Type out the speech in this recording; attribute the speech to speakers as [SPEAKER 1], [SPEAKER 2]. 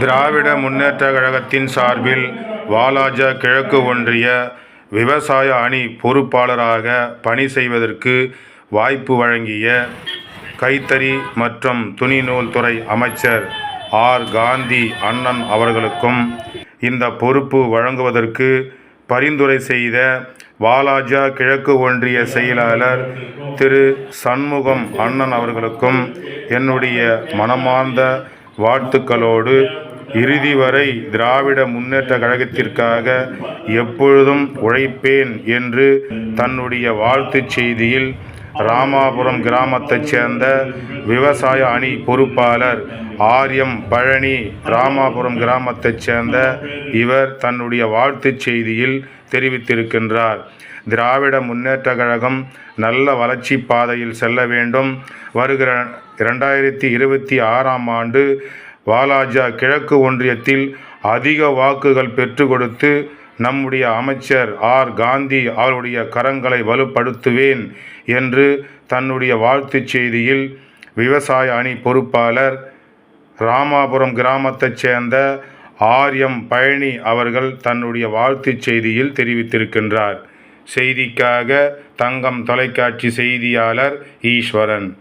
[SPEAKER 1] திராவிட முன்னேற்ற கழகத்தின் சார்பில் வாலாஜ கிழக்கு ஒன்றிய விவசாய அணி பொறுப்பாளராக பணி செய்வதற்கு வாய்ப்பு வழங்கிய கைத்தறி மற்றும் துணிநூல் துறை அமைச்சர் ஆர். காந்தி அண்ணன் அவர்களுக்கும் இந்த பொறுப்பு வழங்குவதற்கு பரிந்துரை செய்த வாலாஜா கிழக்கு ஒன்றிய செயலாளர் திரு சண்முகம் அண்ணன் அவர்களுக்கும் என்னுடைய மனமார்ந்த வாழ்த்துக்களோடு இறுதி வரை திராவிட முன்னேற்ற கழகத்திற்காக எப்பொழுதும் உழைப்பேன் என்று தன்னுடைய வாழ்த்துச் செய்தியில் ராமாபுரம் கிராமத்தைச் சேர்ந்த விவசாய அணி பொறுப்பாளர் ஆரியம் பழனி ராமாபுரம் கிராமத்தைச் சேர்ந்த இவர் தன்னுடைய வாழ்த்துச் செய்தியில் தெரிவித்திருக்கின்றார். திராவிட முன்னேற்ற கழகம் நல்ல வளர்ச்சி பாதையில் செல்ல வேண்டும். வருகிற இரண்டாயிரத்தி இருபத்தி ஆறாம் ஆண்டு வாலாஜா கிழக்கு ஒன்றியத்தில் அதிக வாக்குகள் பெற்று கொடுத்து நம்முடைய அமைச்சர் ஆர். காந்தி அவருடைய கரங்களை வலுப்படுத்துவேன் என்று தன்னுடைய வாழ்த்துச் செய்தியில் விவசாய அணி பொறுப்பாளர் ராமாபுரம் கிராமத்தைச் சேர்ந்த ஆர்எம் பழனி அவர்கள் தன்னுடைய வாழ்த்துச் செய்தியில் தெரிவித்திருக்கின்றார். செய்திக்காக தங்கம் தொலைக்காட்சி செய்தியாளர் ஈஸ்வரன்.